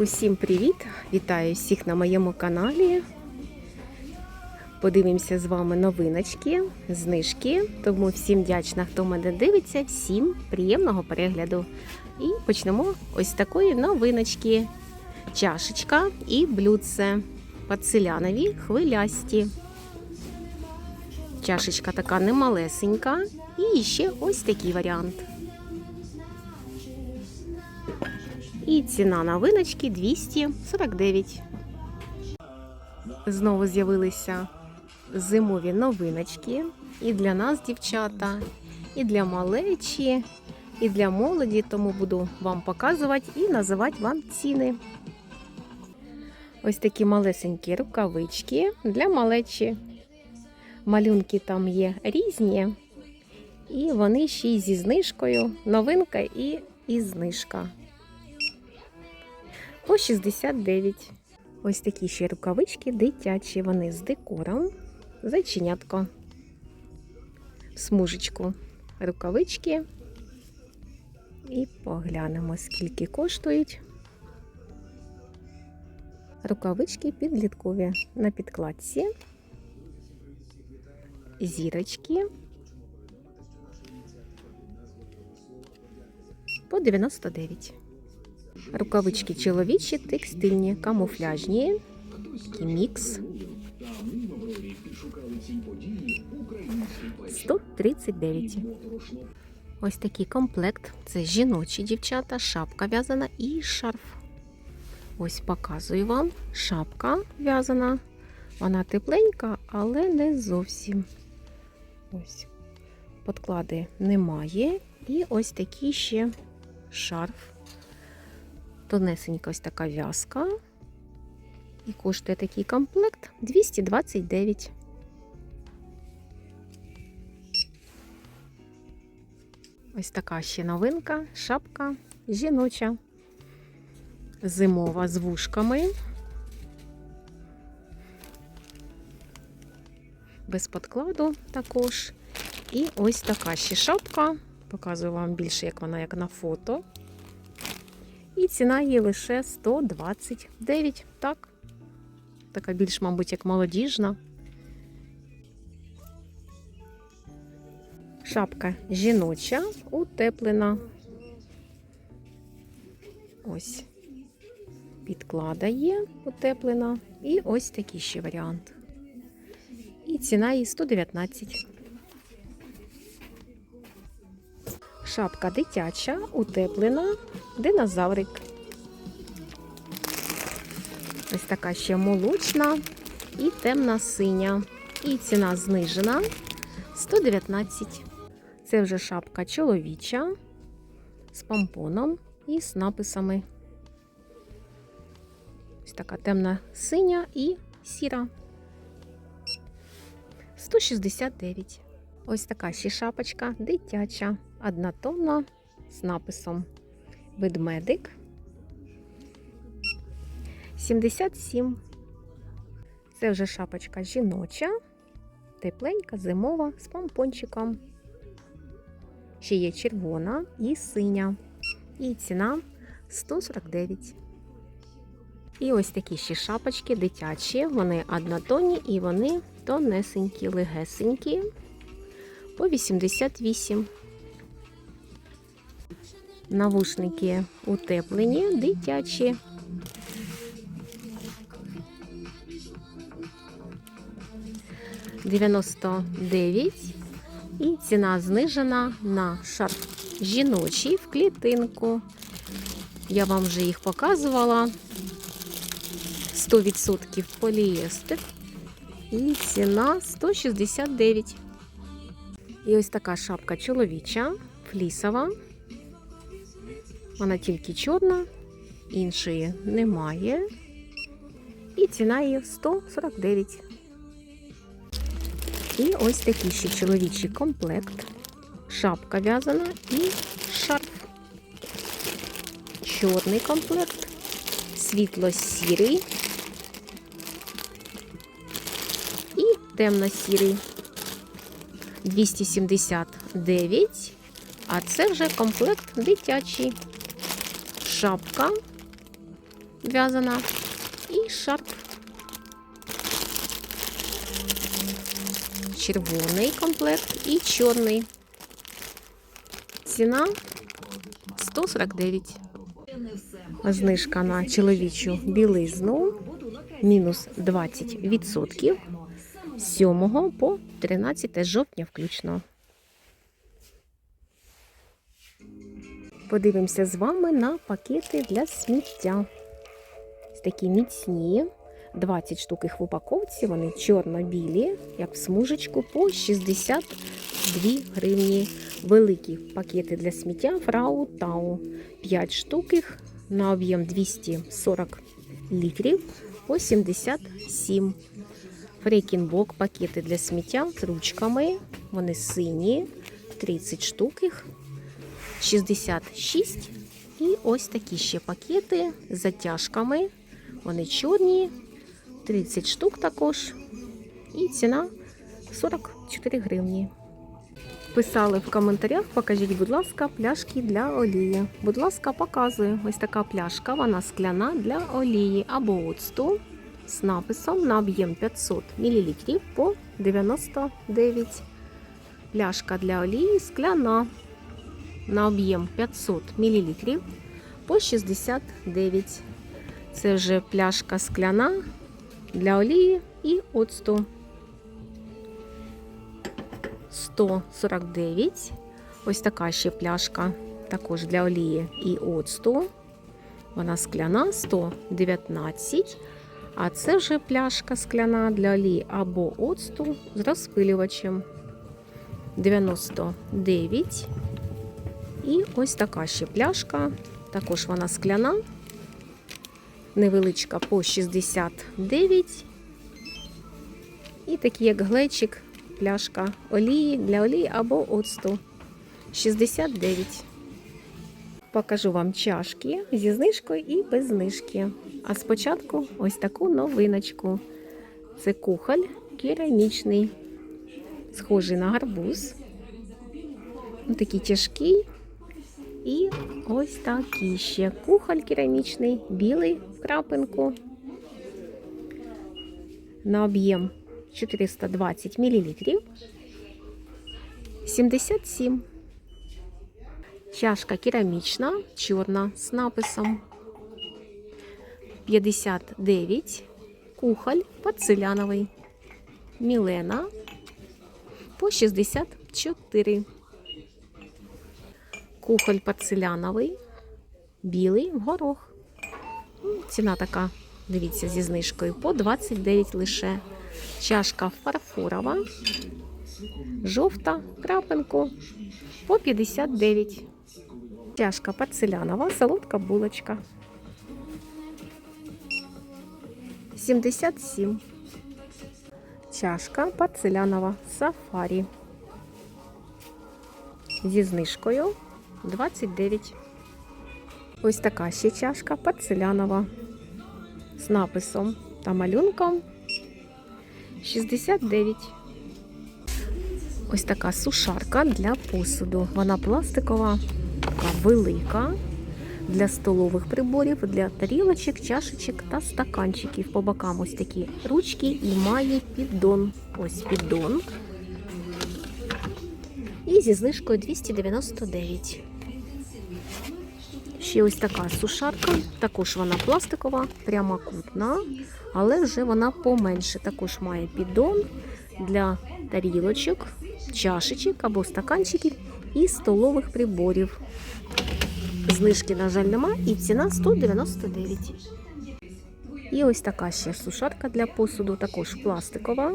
Усім привіт! Вітаю всіх на моєму каналі. Подивимося з вами новиночки, знижки. Тому всім вдячна, хто мене дивиться. Всім приємного перегляду. І почнемо ось такої новиночки. Чашечка і блюдце. Порцелянові хвилясті. Чашечка така немалесенька. І ще ось такий варіант. І ціна новиночки 249. Знову з'явилися зимові новиночки. І для нас, дівчата, і для малечі, і для молоді. Тому буду вам показувати і називати вам ціни. Ось такі малесенькі рукавички для малечі. Малюнки там є різні. І вони ще й зі знижкою. Новинка і, і знижка по 69. Ось такі ще рукавички дитячі. Вони з декором. Зайченятко. Смужечку рукавички. І поглянемо, скільки коштують. Рукавички підліткові на підкладці. Зірочки. По 99. Рукавички чоловічі, текстильні, камуфляжні. Такий мікс. 139. Ось такий комплект. Це жіночі дівчата, шапка в'язана і шарф. Ось показую вам. Шапка в'язана. Вона тепленька, але не зовсім. Ось. Подклади немає. І ось такий ще шарф. Тонесенька ось така в'язка. І коштує такий комплект 229. Ось така ще новинка, шапка жіноча, зимова з вушками. Без подкладу також. І ось така ще шапка. Показую вам більше, як вона як на фото. І ціна її лише 129. Так. Така більш, мабуть, як молодіжна. Шапка жіноча, утеплена. Ось. Підклада є утеплена. І ось такий ще варіант. І ціна її 119. Шапка дитяча, утеплена, динозаврик. Ось така ще молочна і темна синя. І ціна знижена 119. Це вже шапка чоловіча з помпоном і з написами. Ось така темна синя і сіра. 169. Ось така ще шапочка дитяча, однотонна з написом ведмедик. 77. Це вже шапочка жіноча, тепленька, зимова з помпончиком. Ще є червона і синя. І ціна 149. І ось такі ще шапочки дитячі. Вони однотонні і вони тонесенькі, легесенькі по 88. Навушники утеплені, дитячі. Дев'яносто дев'ять. І ціна знижена на шарф жіночий в клітинку. Я вам вже їх показувала. 100% поліестер. І ціна 169. І ось така шапка чоловіча, флісова. Вона тільки чорна, іншої немає. І ціна її 149. І ось такий ще чоловічий комплект. Шапка в'язана і шарф. Чорний комплект, світло-сірий і темно-сірий. 279. А це вже комплект дитячий. Шапка в'язана і шарф. Червоний комплект і чорний. Ціна 149. Знижка на чоловічу білизну мінус 20% з 7 по 13 жовтня включно. Подивимося з вами на пакети для сміття. Ось такі міцні. 20 штук їх в упаковці, вони чорно-білі, як в смужечку, по 62 гривні. Великі пакети для сміття Фрау Тау. 5 штук їх на об'єм 240 літрів по 77. Фрейкінбок пакети для сміття з ручками. Вони сині, 30 штук їх, 66. І ось такі ще пакети з затяжками. Вони чорні, 30 штук також. І ціна 44 гривні. Писали в коментарях, покажіть, будь ласка, пляшки для олії. Будь ласка, показую. Ось така пляшка, вона скляна для олії або оцту з написом на об'єм 500 мл по 99. Пляшка для олії скляна на об'єм 500 мл по 69. Це вже пляшка скляна для олії і оцту. 149. Ось така ще пляшка, також для олії і оцту. Вона скляна 119. А це вже пляшка скляна для олії або оцту з розпилювачем 99. І ось така ще пляшка. Також вона скляна, невеличка по 69. І такий, як глечик, пляшка олії для олії або оцту 69. Покажу вам чашки зі знижкою і без знижки. А спочатку ось таку новиночку. Це кухоль керамічний, схожий на гарбуз. Ось такий тяжкий. І ось такий ще кухоль керамічний, білий в крапинку. На об'єм 420 мл. 77. Чашка керамічна, чорна з написом 59. Кухоль порцеляновий. Мілена по 64. Кухоль порцеляновий, білий горох. Ну, Ціна така, дивіться, зі знижкою по 29 лише. Чашка фарфорова, жовта, крапинку по 59. Чашка порцелянова, солодка булочка. 77. Чашка порцелянова сафарі. Зі знижкою 29. Ось така ще чашка порцелянова з написом та малюнком 69. Ось така сушарка для посуду. Вона пластикова, така велика. Для столових приборів, для тарілочок, чашечок та стаканчиків. По бокам ось такі ручки і має піддон. Ось піддон. І зі знижкою 299. Ще ось така сушарка. Також вона пластикова, прямокутна, але вже вона поменше. Також має піддон для тарілочок, чашечок або стаканчиків і столових приборів. Знижки, на жаль, нема, і ціна 199. І ось така ще сушарка для посуду, також пластикова,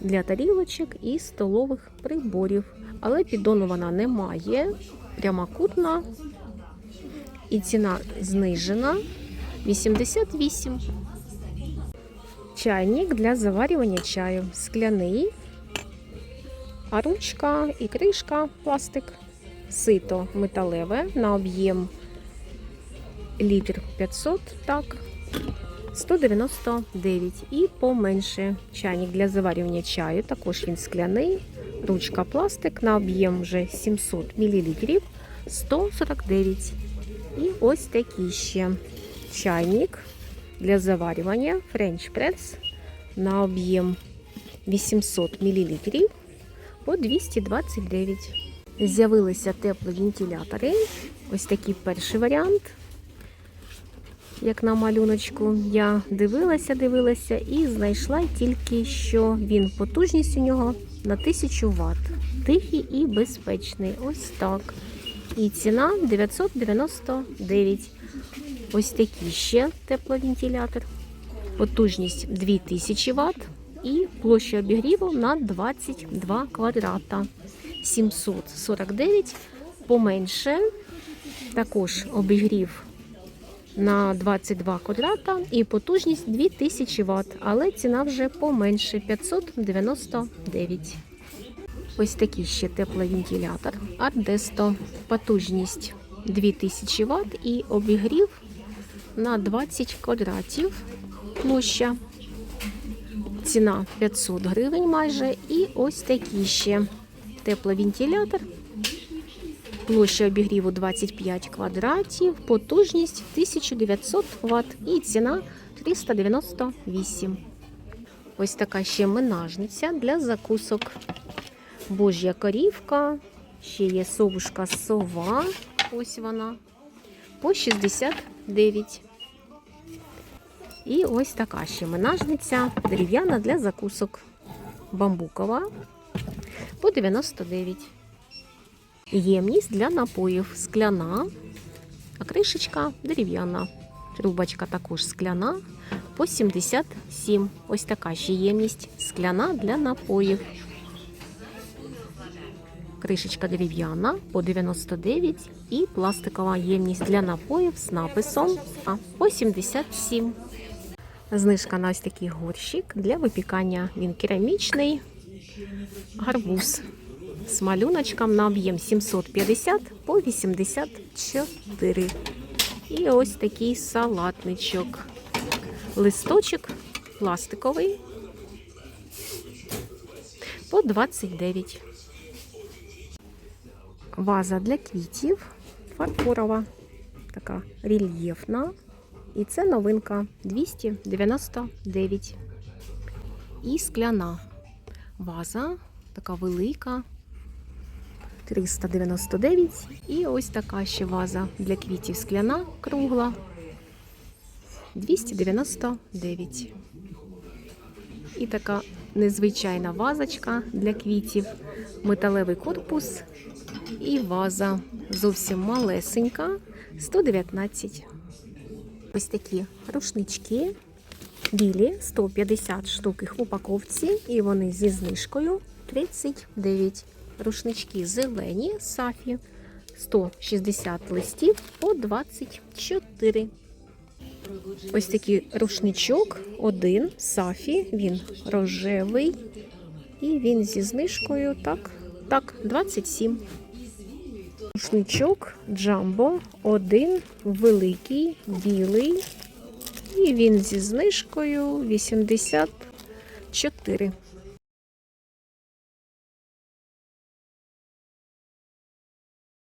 для тарілочок і столових приборів. Але піддону вона не має, прямокутна. І ціна знижена 88. Чайник для заварювання чаю. Скляний, а ручка і кришка пластик. Сито металеве на об'єм літр 500, так, 199 і поменше чайник для заварювання чаю. Також він скляний, ручка пластик на об'єм вже 700 мл 149. І ось такий ще чайник для заварювання French Press на об'єм 800 мл по 229. З'явилися тепловентилятори. Ось такий перший варіант. Як на малюночку, я дивилася, дивилася і знайшла тільки, що він потужність у нього на 1000 Вт. Тихий і безпечний. Ось так. І ціна 999. Ось такий ще тепловентилятор. Потужність 2000 Вт і площа обігріву на 22 квадрата. 749 поменше. Також обігрів на 22 квадрата і потужність 2000 Вт, але ціна вже поменше 599. Ось такий ще тепловентилятор Ardesто. Потужність 2000 Вт і обігрів на 20 квадратів. Площа. Ціна 500 гривень майже. І ось такий ще тепловентилятор. Площа обігріву 25 квадратів, потужність 1900 Вт і ціна 398. Ось така ще менажниця для закусок. Божя корівка, ще є совушка сова. Ось вона. По 69. І ось така ще менажниця дерев'яна для закусок. Бамбукова по 99. Ємність для напоїв скляна, а кришечка дерев'яна. Трубочка також скляна по 77. Ось така ще ємність скляна для напоїв. Кришечка дерев'яна по 99 і пластикова ємність для напоїв з написом А по 77. Знижка на ось такий горщик для випікання. Він керамічний гарбуз з малюночком на об'єм 750 по 84. І ось такий салатничок. Листочок пластиковий по 29. Ваза для квітів фарфорова, така рельєфна. І це новинка 299. І скляна ваза, така велика, 399. І ось така ще ваза для квітів скляна, кругла, 299. І така незвичайна вазочка для квітів, металевий корпус і ваза зовсім малесенька, 119. Ось такі рушнички білі, 150 штук їх в упаковці, і вони зі знижкою 39. Рушнички зелені, сафі, 160 листів по 24. Ось такий рушничок, один сафі, він рожевий. І він зі знижкою, так, так, 27. Рушничок Джамбо, один великий, білий. І він зі знижкою 84.